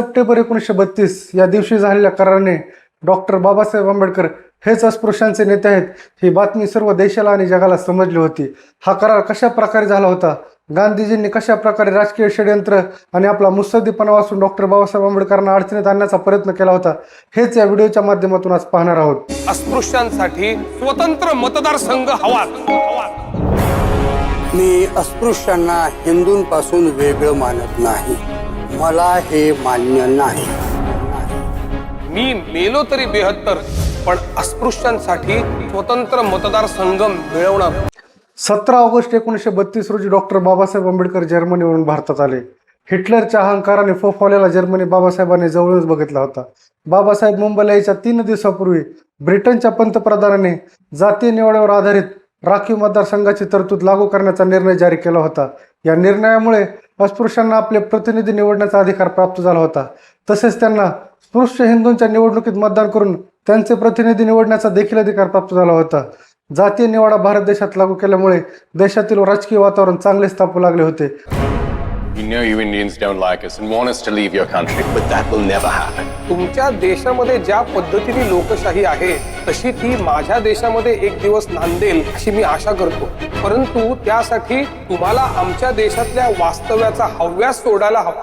September एकोणीसशे बत्तीस या दिवशी झालेल्या कराराने डॉक्टर बाबासाहेब आंबेडकर हेच अस्पृश्यांचे नेते आहेत ही बातमी सर्व देशाला आणि जगाला समजली होती. हा करार कशा प्रकारे झाला होता? गांधीजींनी कशा प्रकारे राजकीय षडयंत्र आणि आपला मुत्सद्दीपणा वाचून डॉक्टर बाबासाहेब आंबेडकरांना अडचणीत आणण्याचा प्रयत्न केला होता हेच या व्हिडिओच्या माध्यमातून आज पाहणार आहोत. अस्पृश्यांसाठी स्वतंत्र मतदारसंघ हवा. मी अस्पृश्यांना हिंदूंपासून वेगळं मानत नाही. मला हे मान्य नाही. मी मेलो तरी बेहत्तर पण अस्पृश्यांसाठी स्वतंत्र मतदारसंघ मिळवणार. सतरा ऑगस्ट एकोणीसशे बत्तीस रोजी डॉक्टर बाबासाहेब आंबेडकर जर्मनीवरून भारतात आले. हिटलरच्या अहंकाराने फोफावलेला जर्मनी बाबासाहेबांनी जवळूनच बघितला होता. बाबासाहेब मुंबईला यायच्या तीन दिवसापूर्वी ब्रिटनच्या पंतप्रधानाने जातीय निवडीवर आधारित राखीव मतदारसंघाची तरतूद लागू करण्याचा निर्णय जारी केला होता. या निर्णयामुळे अस्पृश्यांना आपले प्रतिनिधी निवडण्याचा अधिकार प्राप्त झाला होता. तसेच त्यांना स्पृश्य हिंदूंच्या निवडणुकीत मतदान करून त्यांचे प्रतिनिधी निवडण्याचा देखील अधिकार प्राप्त झाला होता. जातीय निवाडा भारत देशात लागू केल्यामुळे देशातील राजकीय वातावरण चांगलेच तापू लागले होते. We know you Indians don't like us and want us to leave your country, but that will never happen. तुमच्या देशामध्ये ज्या पद्धतीने लोकशाही आहे तशी ती माझ्या देशामध्ये एक दिवस नांदेल अशी मी आशा करतो. परंतु त्यासाठी तुम्हाला आमच्या देशातल्या वास्तव्याचा हव्यास सोडायला हवा.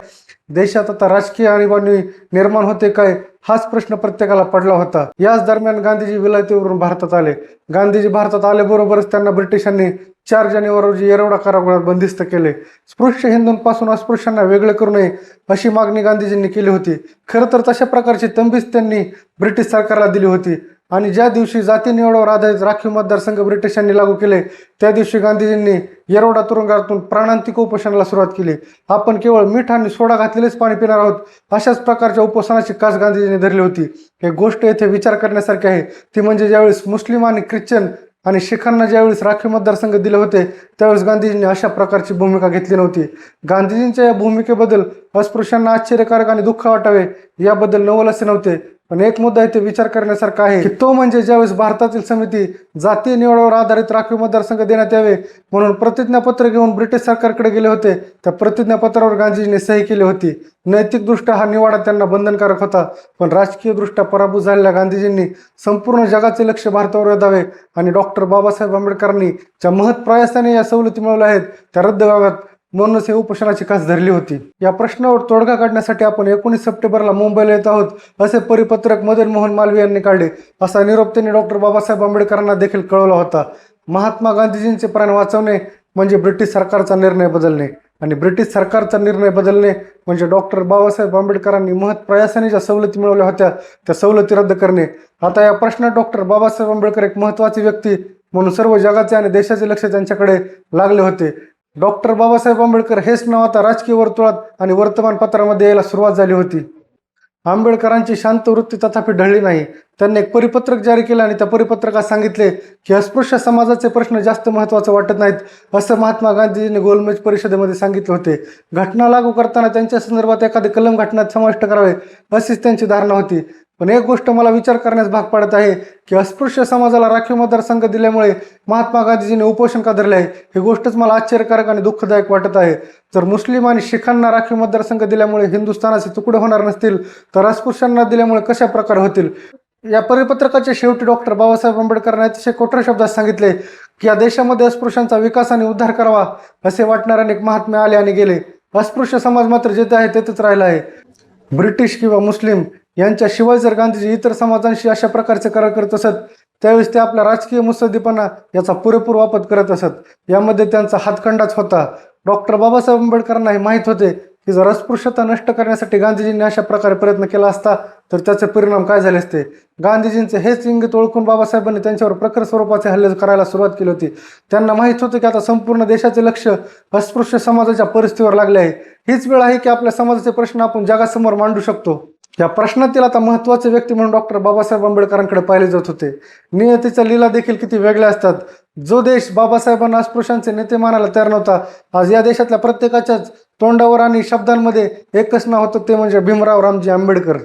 देशात आता राजकीय आणीबाणी निर्माण होते काय? हाच प्रश्न प्रत्येकाला पडला होता. याच दरम्यान गांधीजी विलायतीवरून भारतात आले. गांधीजी भारतात आल्याबरोबरच त्यांना ब्रिटिशांनी चार जानेवारी रोजी येरवडा कारागृहात बंदिस्त केले. स्पृश्य हिंदूंपासून अस्पृश्यांना वेगळे करू नये अशी मागणी गांधीजींनी केली होती. खरं तर तशा प्रकारची तंबीच त्यांनी ब्रिटिश सरकारला दिली होती. आणि ज्या दिवशी जाती निवडावर आधारित राखीव मतदारसंघ ब्रिटिशांनी लागू केले त्या दिवशी गांधीजींनी येरवडा तुरुंगातून प्राणांतिक उपोषणाला सुरुवात केली. आपण केवळ मीठ आणि सोडा घातलेलेच पाणी पिणार आहोत अशाच प्रकारच्या उपोषणाची कास गांधीजींनी धरली होती. हे गोष्ट येथे विचार करण्यासारखी आहे. ती म्हणजे ज्यावेळेस मुस्लिम आणि ख्रिश्चन आणि शिखांना ज्यावेळेस राखीव मतदारसंघ दिले होते त्यावेळेस गांधीजींनी अशा प्रकारची भूमिका घेतली नव्हती. गांधीजींच्या या भूमिकेबद्दल अस्पृश्यांना आश्चर्यकारक आणि दुःख वाटावे याबद्दल नवल असे नव्हते. पण एक मुद्दा इथे विचार करण्यासारखा आहे की तो म्हणजे ज्यावेळेस भारतातील समिती जातीय निवडावर आधारित राखीव मतदारसंघ देण्यात यावे म्हणून प्रतिज्ञापत्र घेऊन ब्रिटिश सरकारकडे गेले होते त्या प्रतिज्ञापत्रावर गांधीजींनी सही केली होती. नैतिकदृष्ट्या हा निवाडा त्यांना बंधनकारक होता पण राजकीयदृष्ट्या पराभूत झालेल्या गांधीजींनी संपूर्ण जगाचे लक्ष भारतावर वेधावे आणि डॉक्टर बाबासाहेब आंबेडकरांनी ज्या महत् प्रयासाने या सवलती मिळवल्या आहेत त्या रद्द व्हाव्यात. म्हणूनच हे उपोषणाची कास धरली होती. या प्रश्नावर तोडगा काढण्यासाठी आपण एकोणीस सप्टेंबरला मुंबईला येत आहोत असे परिपत्रक मदन मोहन मालवीय यांनी काढले. असा निरोप त्यांनी डॉक्टर बाबासाहेब आंबेडकरांना देखील कळवला होता. महात्मा गांधीजींचे प्राण वाचवणे म्हणजे ब्रिटिश सरकारचा निर्णय बदलणे आणि ब्रिटिश सरकारचा निर्णय बदलणे म्हणजे डॉक्टर बाबासाहेब आंबेडकरांनी महत् प्रयासाने ज्या सवलती मिळवल्या होत्या त्या सवलती रद्द करणे. आता या प्रश्नात डॉक्टर बाबासाहेब आंबेडकर एक महत्त्वाची व्यक्ती म्हणून सर्व जगाचे आणि देशाचे लक्ष त्यांच्याकडे लागले होते. डॉक्टर बाबासाहेब आंबेडकर हेच नाव आता राजकीय वर्तुळात आणि वर्तमानपत्रामध्ये यायला सुरुवात झाली होती. आंबेडकरांची शांत वृत्ती तथापि ढळली नाही. त्यांनी एक परिपत्रक जारी केलं आणि त्या परिपत्रकात सांगितले की अस्पृश्य समाजाचे प्रश्न जास्त महत्त्वाचे वाटत नाहीत असं महात्मा गांधीजींनी गोलमेज परिषदेमध्ये सांगितले होते. घटना लागू करताना त्यांच्या संदर्भात एखादे कलम घटनात समाविष्ट करावे अशीच त्यांची धारणा होती. पण एक गोष्ट मला विचार करण्यास भाग पडत आहे की अस्पृश्य समाजाला राखीव मतदारसंघ दिल्यामुळे महात्मा गांधीजींनी उपोषण का धरले आहे? ही गोष्टच मला आश्चर्यकारक आणि दुःखदायक वाटत आहे. जर मुस्लिम आणि शिखांना राखीव मतदारसंघ दिल्यामुळे हिंदुस्थानाचे तुकडे होणार नसतील तर अस्पृश्यांना दिल्यामुळे कशा प्रकारे होतील? या परिपत्रकाच्या शेवटी डॉक्टर बाबासाहेब आंबेडकरांनी अतिशय कठोर शब्दात सांगितले की या देशामध्ये अस्पृश्यांचा विकास आणि उद्धार करावा असे वाटणारे अनेक महात्मे आले आणि गेले. अस्पृश्य समाज मात्र जेथे आहे तेथेच राहिला आहे. ब्रिटिश किंवा मुस्लिम यांच्याशिवाय जर गांधीजी इतर समाजांशी अशा प्रकारचे करार करत असत त्यावेळेस ते आपला राजकीय मुसद्दीपणा याचा पुरेपूर वापर करत असत. यामध्ये त्यांचा हातखंडाच होता. डॉक्टर बाबासाहेब आंबेडकरांना हे माहीत होते की जर अस्पृश्यता नष्ट करण्यासाठी गांधीजींनी अशा प्रकारे प्रयत्न केला असता तर त्याचे परिणाम काय झाले असते? गांधीजींचे हेच इंगित ओळखून बाबासाहेबांनी त्यांच्यावर प्रखर स्वरूपाचे हल्ले करायला सुरुवात केली होती. त्यांना माहीत होतं की आता संपूर्ण देशाचे लक्ष अस्पृश्य समाजाच्या परिस्थितीवर लागले आहे. हीच वेळ आहे की आपल्या समाजाचे प्रश्न आपण जगासमोर मांडू शकतो. या प्रश्नातील आता महत्त्वाचे व्यक्ती म्हणून डॉक्टर बाबासाहेब आंबेडकरांकडे पाहिले जात होते. नियतीच्या लीला देखील किती वेगळ्या असतात. जो देश बाबासाहेबांना अस्पृश्यांचे नेते मानायला तयार नव्हता आज या देशातल्या प्रत्येकाच्याच तोंडावर आणि शब्दांमध्ये एकच नाव होतं ते म्हणजे भीमराव रामजी आंबेडकर.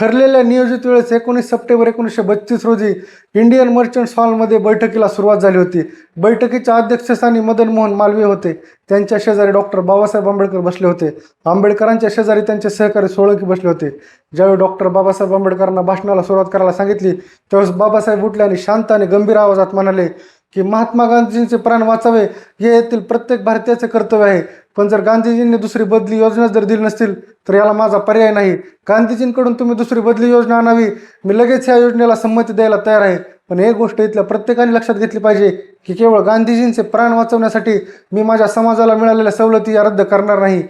ठरलेल्या नियोजित वेळेस एकोणीस सप्टेंबर एकोणीसशे बत्तीस रोजी इंडियन मर्चंट्स हॉलमध्ये बैठकीला सुरुवात झाली होती. बैठकीच्या अध्यक्षस्थानी मदन मोहन मालवीय होते. त्यांच्या शेजारी डॉक्टर बाबासाहेब आंबेडकर बसले होते. आंबेडकरांच्या शेजारी त्यांचे सहकारी सोळंकी बसले होते. ज्यावेळी डॉक्टर बाबासाहेब आंबेडकरांना भाषणाला सुरुवात करायला सांगितली त्यावेळेस बाबासाहेब उठले आणि शांत आणि गंभीर आवाजात म्हणाले की महात्मा गांधीजींचे प्राण वाचावे. हे येथील प्रत्येक भारतीयाचे कर्तव्य आहे. पण जर गांधीजींनी दुसरी बदली योजना जर दिली नसतील तर याला माझा पर्याय नाही. गांधीजींकडून तुम्ही दुसरी बदली योजना आणावी. मी लगेच या योजनेला संमती द्यायला तयार आहे. पण एक गोष्ट इथल्या प्रत्येकाने लक्षात घेतली पाहिजे की केवळ गांधीजींचे प्राण वाचवण्यासाठी मी माझ्या समाजाला मिळालेल्या सवलती या रद्द करणार नाही.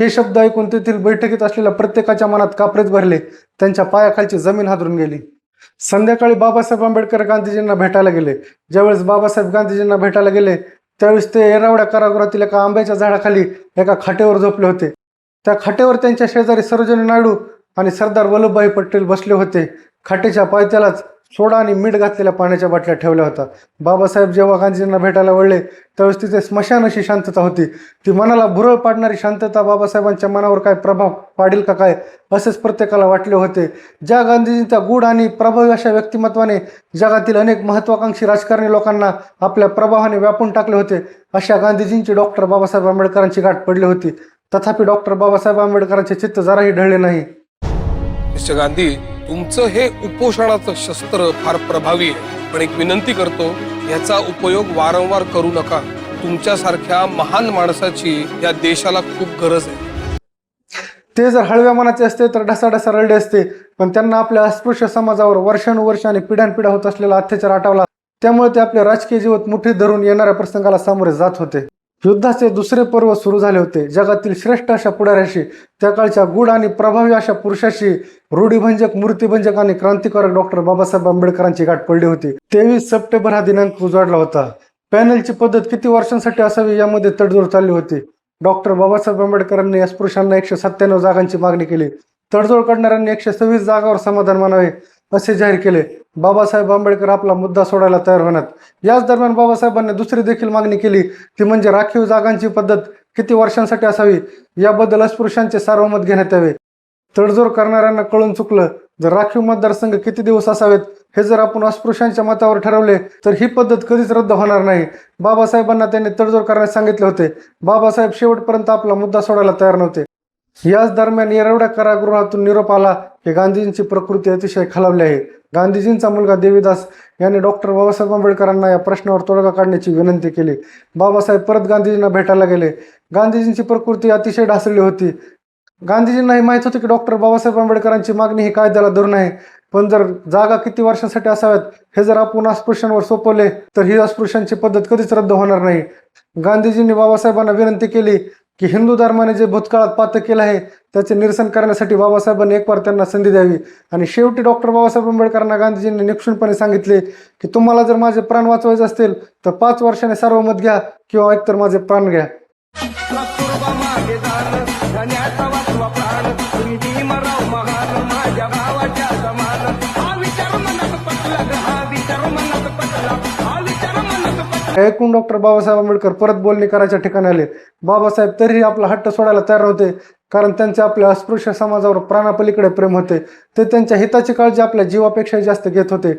हे शब्द ऐकून तेथील बैठकीत असलेल्या प्रत्येकाच्या मनात कापरेत भरले. त्यांच्या पायाखालची जमीन हादरून गेली. संध्याकाळी बाबासाहेब आंबेडकर गांधीजींना भेटायला गेले. ज्यावेळेस बाबासाहेब गांधीजींना भेटायला गेले त्यावेळेस ते येरावड्या कारागृहातील एका आंब्याच्या झाडाखाली एका खाटेवर झोपले होते. त्या खाटेवर त्यांच्या शेजारी सरोजनी नायडू आणि सरदार वल्लभभाई पटेल बसले होते. खाटेच्या पायथ्यालाच सोडा आणि मीठ घातलेल्या पाण्याच्या बाटल्या ठेवल्या होत्या. बाबासाहेब जेव्हा गांधीजींना भेटायला वळले त्यावेळेस तिथे स्मशान अशी शांतता होती. ती मनाला भुरळ पाडणारी शांतता बाबासाहेबांच्या मनावर काय प्रभाव पाडेल का काय असेच प्रत्येकाला वाटले होते. ज्या गांधीजींच्या गूढ आणि प्रभावी अशा व्यक्तिमत्वाने जगातील अनेक महत्वाकांक्षी राजकारणी लोकांना आपल्या प्रभावाने व्यापून टाकले होते अशा गांधीजींची डॉक्टर बाबासाहेब आंबेडकरांची गाठ पडली होती. तथापि डॉक्टर बाबासाहेब आंबेडकरांचे चित्त जराही ढळले नाही. मिस्टर गांधी तुमचं हे उपोषणाचं शस्त्र फार प्रभावी आहे. पण एक विनंती करतो याचा उपयोग वारंवार करू नका. तुमच्यासारख्या महान माणसाची या देशाला खूप गरज आहे. ते जर हळव्या मनाचे असते तर ढसाढसा रडले असते. पण त्यांना आपल्या अस्पृश्य समाजावर वर्षानुवर्ष आणि पिढ्यानपिढ्या होत असलेला अत्याचार आठवला त्यामुळे ते आपले राजकीय जीवन मुठीत धरून येणाऱ्या प्रसंगाला सामोरे जात होते. युद्धाचे दुसरे पर्व सुरू झाले होते. जगातील श्रेष्ठ अशा पुढाऱ्याशी त्या काळच्या गुढ आणि प्रभावी अशा पुरुषाशी रूढीभंजक मूर्तीभंजक आणि क्रांतिकारक डॉक्टर बाबासाहेब आंबेडकरांची गाठ पडली होती. तेवीस सप्टेंबर हा दिनांक उजाडला होता. पॅनलची पद्धत किती वर्षांसाठी असावी यामध्ये तडजोड चालली होती. डॉक्टर बाबासाहेब आंबेडकरांनी अस्पृश्यांना एकशे सत्त्याण्णव जागांची मागणी केली. तडजोड करणाऱ्यांनी एकशे सव्वीस जागावर समाधान मानावे असे जाहीर केले. बाबासाहेब आंबेडकर आपला मुद्दा सोडायला तयार होण्यात. याच दरम्यान बाबासाहेबांनी दुसरी देखील मागणी केली ती म्हणजे राखीव जागांची पद्धत किती वर्षांसाठी असावी? याबद्दल अस्पृश्यांचे सार्वमत घेण्यात यावे. तडजोड करणाऱ्यांना कळून चुकलं जर राखीव मतदारसंघ किती दिवस असावेत हे जर आपण अस्पृश्यांच्या मतावर ठरवले तर ही पद्धत कधीच रद्द होणार नाही. बाबासाहेबांना त्यांनी तडजोड करण्यास सांगितले होते. बाबासाहेब शेवटपर्यंत आपला मुद्दा सोडायला तयार नव्हते. याच दरम्यान येरवड्या कारागृहातून निरोप आला की गांधीजींची प्रकृती अतिशय खालावली आहे. गांधीजींचा मुलगा देवीदास यांनी डॉक्टर बाबासाहेब आंबेडकरांना या प्रश्नावर तोडगा काढण्याची विनंती केली. बाबासाहेब परत गांधीजींना भेटायला गेले. गांधीजींची प्रकृती अतिशय ढासळली होती. गांधीजींनाही माहीत होते की डॉक्टर बाबासाहेब आंबेडकरांची मागणी ही कायद्याला धरून आहे. पण जर जागा किती वर्षांसाठी असाव्यात हे जर आपण अस्पृश्यांवर सोपवले तर ही अस्पृश्यांची पद्धत कधीच रद्द होणार नाही. गांधीजींनी बाबासाहेबांना विनंती केली की हिंदू धर्माने जे भूतकाळात पात्र केलं आहे त्याचे निरसन करण्यासाठी बाबासाहेबांनी एक वार त्यांना संधी द्यावी. आणि शेवटी डॉक्टर बाबासाहेब आंबेडकरांना गांधीजींनी निक्षुणपणे सांगितले की तुम्हाला जर माझे प्राण वाचवायचे असतील तर पाच वर्षाने सार्वमत घ्या किंवा एकतर माझे प्राण घ्या. ऐकून डॉक्टर बाबासाहेब आंबेडकर परत बोलणी करायच्या ठिकाणी आले. बाबासाहेब तरीही आपला हट्ट सोडायला तयार नव्हते कारण त्यांचे आपल्या अस्पृश्य समाजावर प्राणापलीकडे प्रेम होते. ते त्यांच्या हिताची काळजी आपल्या जीवापेक्षा जास्त घेत होते.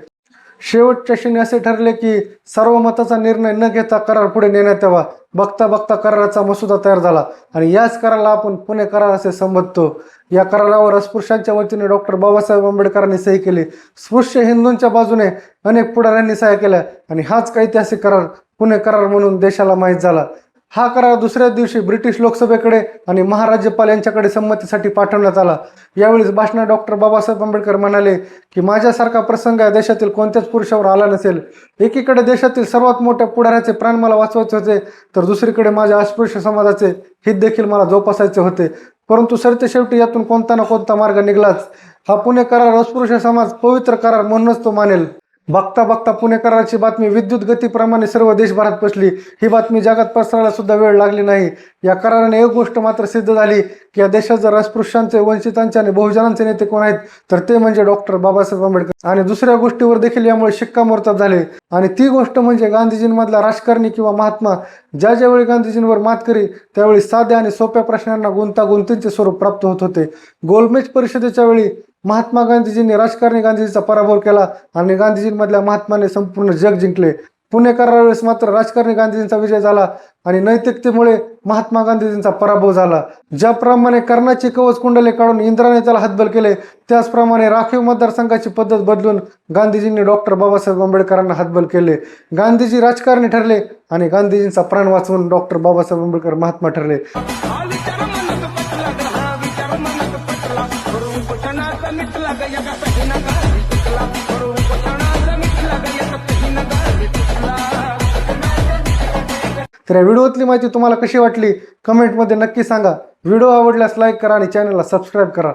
शेवटच्या क्षणी असे ठरले की सार्वमताचा निर्णय न घेता करार पुढे नेण्यात यावा. बघता बघता कराराचा मसुदा तयार झाला. आणि याच कराराला आपण पुणे करार असे संबोधतो. या करारावर अस्पृश्यांच्या वतीने डॉक्टर बाबासाहेब आंबेडकरांनी सही केली. स्पृश्य हिंदूंच्या बाजूने अनेक पुढाऱ्यांनी सह्या केल्या. आणि हाच ऐतिहासिक करार? पुणे करार म्हणून देशाला माहीत झाला. हा करार दुसऱ्याच दिवशी ब्रिटिश लोकसभेकडे आणि महाराज्यपाल यांच्याकडे संमतीसाठी पाठवण्यात आला. यावेळी भाषणात डॉक्टर बाबासाहेब आंबेडकर म्हणाले की माझ्यासारखा प्रसंग या देशातील कोणत्याच पुरुषावर आला नसेल. एकीकडे देशातील सर्वात मोठ्या पुढाऱ्याचे प्राण मला वाचवायचे होते तर दुसरीकडे माझ्या अस्पृश्य समाजाचे हित देखील मला जोपासायचे होते. परंतु सरते शेवटी यातून कोणता ना कोणता मार्ग निघलाच. हा पुणे करार अस्पृश्य समाज पवित्र करार म्हणूनच तो मानेल. बघता बघता पुणे कराराची बातमी विद्युत गतीप्रमाणे सर्व देशभरात पसली. ही बातमी जगात पसरायला सुद्धा वेळ लागली नाही. या कराराने एक गोष्ट मात्र सिद्ध झाली की या देशात जर अस्पृश्यांचे वंचितांचे आणि बहुजनांचे नेते कोण आहेत तर ते म्हणजे डॉक्टर बाबासाहेब आंबेडकर. आणि दुसऱ्या गोष्टीवर देखील यामुळे शिक्कामोर्तब झाले. आणि ती गोष्ट म्हणजे गांधीजींमधला राजकारणी किंवा महात्मा ज्या ज्यावेळी गांधीजींवर मात करी त्यावेळी साध्या आणि सोप्या प्रश्नांना गुंतागुंतींचे स्वरूप प्राप्त होत होते. गोलमेज परिषदेच्या वेळी महात्मा गांधीजींनी राजकारणी गांधीजीचा पराभव केला आणि गांधीजींमधल्या महात्माने संपूर्ण जग जिंकले. पुणेकरांच्या वेळेस मात्र राजकारणी गांधीजींचा विजय झाला आणि नैतिकतेमुळे महात्मा गांधीजींचा पराभव झाला. ज्याप्रमाणे कर्णाची कवच कुंडले काढून इंद्राने त्याला हातबल केले त्याचप्रमाणे राखीव मतदारसंघाची पद्धत बदलून गांधीजींनी डॉक्टर बाबासाहेब आंबेडकरांना हातबल केले. गांधीजी राजकारणी ठरले आणि गांधीजींचा प्राण वाचवून डॉक्टर बाबासाहेब आंबेडकर महात्मा ठरले. तर या व्हिडिओतली माहिती तुम्हाला कशी वाटली? कमेंटमध्ये नक्की सांगा. व्हिडिओ आवडल्यास लाईक करा आणि चॅनलला सबस्क्राईब करा.